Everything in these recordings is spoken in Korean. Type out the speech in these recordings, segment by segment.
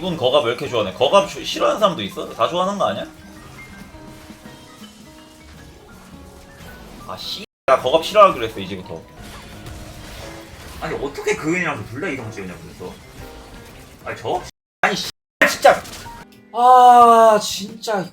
이분 거갑 왜 이렇게 좋아하네? 거갑 주- 싫어하는 사람도 있어? 다 좋아하는 거 아니야? 아 씨. 나 거갑 싫어하기로 했어 이제부터. 아니 어떻게 그 은이랑 둘 다 이성 찍으냐 그래서. 아니 저? 아니 씨 진짜. 아 진짜.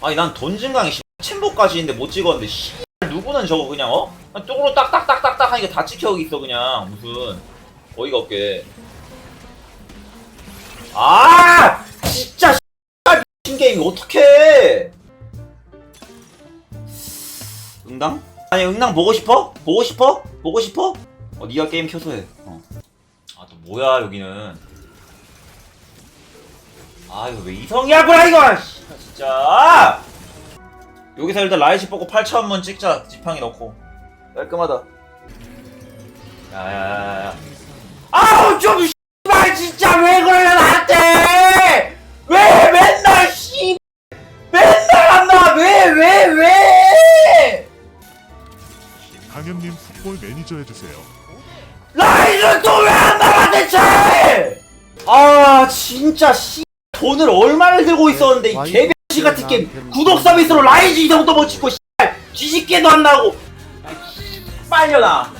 아니 난 돈진강이 씨 챔버까지 있는데 못 찍었는데 씨 누구는 저거 그냥 어? 그냥 쪽으로 딱딱딱딱딱 하니까 다 찍혀 있어 그냥 무슨 어이가 없게. 아 진짜 미친 게임이 어떡해 응당? 아니 응당 보고 싶어? 보고 싶어? 보고 싶어? 어 니가 게임 켜서 해 어. 아또 뭐야 여기는 아 이거 왜 이성이야 뭐야 이거 씨, 진짜 여기서 일단 라이시 뽑고 8천원 찍자 지팡이 넣고 깔끔하다 야야야야 아우 좀 씨발 진짜 왜 그래 풋볼 매니저 해주세요. 라이는 또왜 안 나와 대체 아 진짜 씨. 돈을 얼마를 들고 있었는데 이 개병신 같은 게임 구독 서비스로 라이즈 이정도 못 찍고 씨발 뒤집게도 안 나고. 빨려나.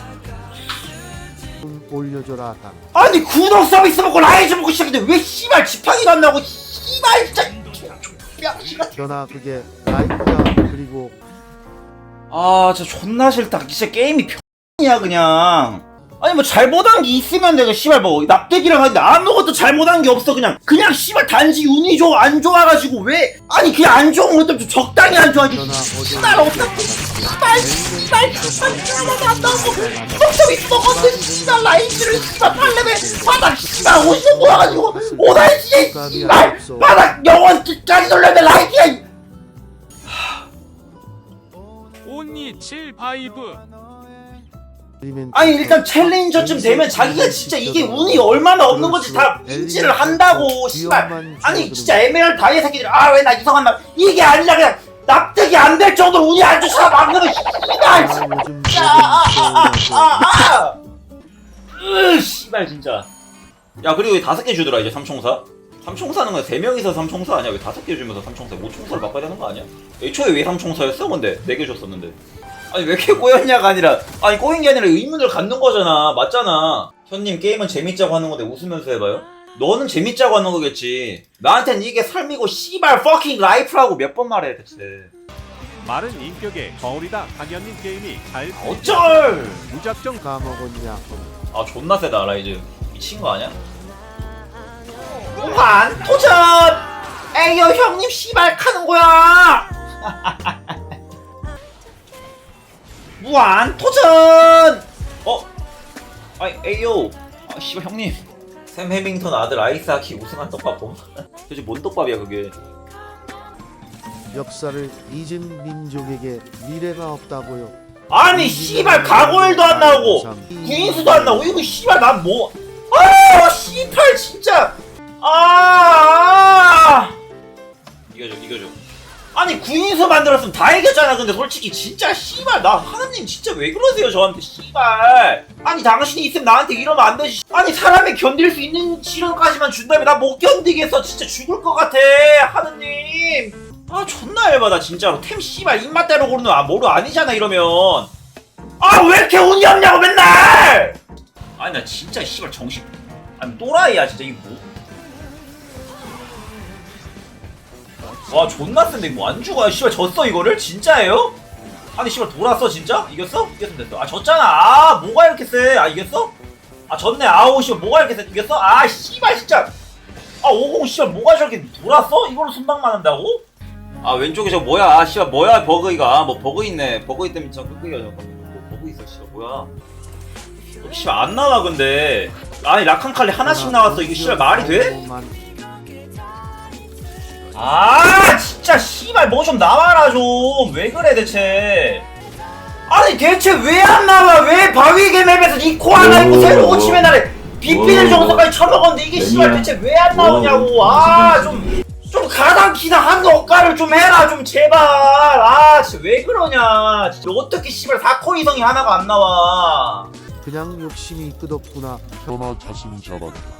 좀 올려줘라 당. 아니 구독 서비스 먹고 라이즈 먹고 시작했는데 왜 씨발 지팡이가 안 나고 씨발 진짜. 병신 같은 전화 그게 라이프야. 그리고 아 진짜 존나 싫다. 진짜 게임이 병 이야 그냥. 아니 뭐 잘못한 게 있으면 내가 씨발 뭐 납득이랑 하는데 아무것도 잘못한 게 없어 그냥. 그냥 씨발 단지 운이 좋아 안 좋아가지고 왜? 아니 그냥 안 좋은 것도 좀 적당히 안 좋아하지. 씨발 어떻게 씨발 씨발 씨발 안 나오고 구독좀 있어가지고 씨발 라이즈를 씨발 팔레벨 바닥 씨발 50원 모아가지고 오다이씨 씨발 바닥 영원 끝까지 돌려면 라이즈야 온니 7 바이브 아니 일단 챌린저쯤 되면 자기가 진짜 이게 운이 얼마나 없는 건지 다 인지를 한다고 씨발. 아니 진짜 에메랄드 다이아 새끼들 아 왜 나 이상한 말 이게 아니라 그냥 납득이 안 될 정도로 운이 안 좋잖아 막는 씨발. 아 요즘 아아아아 으 씨발 진짜. 야 그리고 왜 다섯 개 주더라 이제 삼총사? 삼총사는 그냥 세 명이서 삼총사 아니야? 왜 다섯 개 주면서 삼총사 오총사를 바꿔야 되는 거 아니야? 애초에 왜 삼총사였어? 근데 네 개 줬었는데 아니 왜 이렇게 꼬였냐가 아니라 아니 꼬인 게 아니라 의문을 갖는 거잖아. 맞잖아. 현님 게임은 재밌자고 하는 건데 웃으면서 해봐요? 너는 재밌자고 하는 거겠지. 나한텐 이게 삶이고 씨발 퍼킹 라이프라고 몇 번 말해 대체. 마른 인격의 거울이다. 강현님 게임이 잘 어쩔! 무작정 까먹었냐. 아 존나 세다 라이즈. 미친 거 아니야? 무한 도전! 에이요 형님 씨발 카는 거야! 무한 도전! 어? 아이 에이요 아 씨발 형님 샘 해밍턴 아들 아이스하키 우승한 떡밥 봄 도대체 뭔 떡밥이야 그게 역사를 잊은 민족에게 미래가 없다고요. 아니 씨발 가골도 안 나오고 구인수도 안 나오고 이거 씨발 난 뭐? 아 씨발 진짜 아 이거죠 이거죠 아니 구인수 만들었으면 다 이겼잖아. 근데 솔직히 진짜 씨발 나 하나님 진짜 왜 그러세요 저한테 씨발? 아니 당신이 있으면 나한테 이러면 안 되지. 아니 사람이 견딜 수 있는 시련까지만 준다면 나 못 견디겠어. 진짜 죽을 것 같아 하느님. 아 존나 열받아 진짜로. 템 씨발 입맛대로 고르는 아 뭐로 아니잖아 이러면. 아 왜 이렇게 운이 없냐고 맨날! 아니 나 진짜 씨발 정신 아니 또라이야 진짜. 이거 뭐. 와 존나 센데 뭐안 죽어요 씨발 졌어 이거를 진짜예요? 아니 씨발 돌았어 진짜? 이겼어? 이겼으면 됐어 아 졌잖아 아 뭐가 이렇게 세아 이겼어? 아 졌네 아오 씨발 뭐가 이렇게 세 이겼어? 아 씨발 진짜 아50 씨발 뭐가 저렇게 돌았어? 이걸로 순방만 한다고? 아 왼쪽에 저 뭐야 아 씨발 뭐야 버그이가 뭐 버그 있네 버그 때문에 저 끄끄기가 저거 뭐 버그 있어 씨발 뭐야 어, 씨발 안 나와 근데 아니 라칸 칼리 하나씩 나왔어 이거 씨발 말이 돼? 아 진짜 씨발 뭐 좀 나와라 좀. 왜 그래 대체? 아니 대체 왜 안 나와? 왜 바위개 맵에서 이 코 하나 있고 새로 고치면 나를 비피를 정도까지 쳐먹었는데 이게 씨발 대체 왜 안 나오냐고. 아 좀 좀 가당키나 한 억가를 좀 해라 좀 제발. 아 진짜 왜 그러냐. 진짜 어떻게 씨발 4코 이성이 하나가 안 나와. 그냥 욕심이 끝없구나. 전화 자신 잘한다.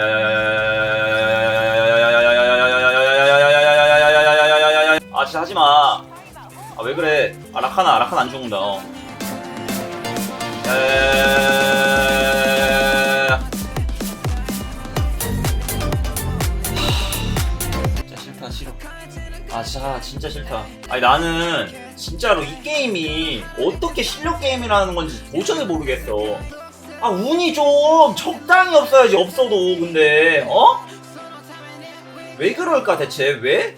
싫다 싫어. 아 진짜 진짜 싫다. 아니 나는 진짜로 이 게임이 어떻게 실력 게임이라는 건지 도저히 모르겠어. 아 운이 좀 적당히 없어야지 없어도 근데 어? 왜 그럴까 대체? 왜?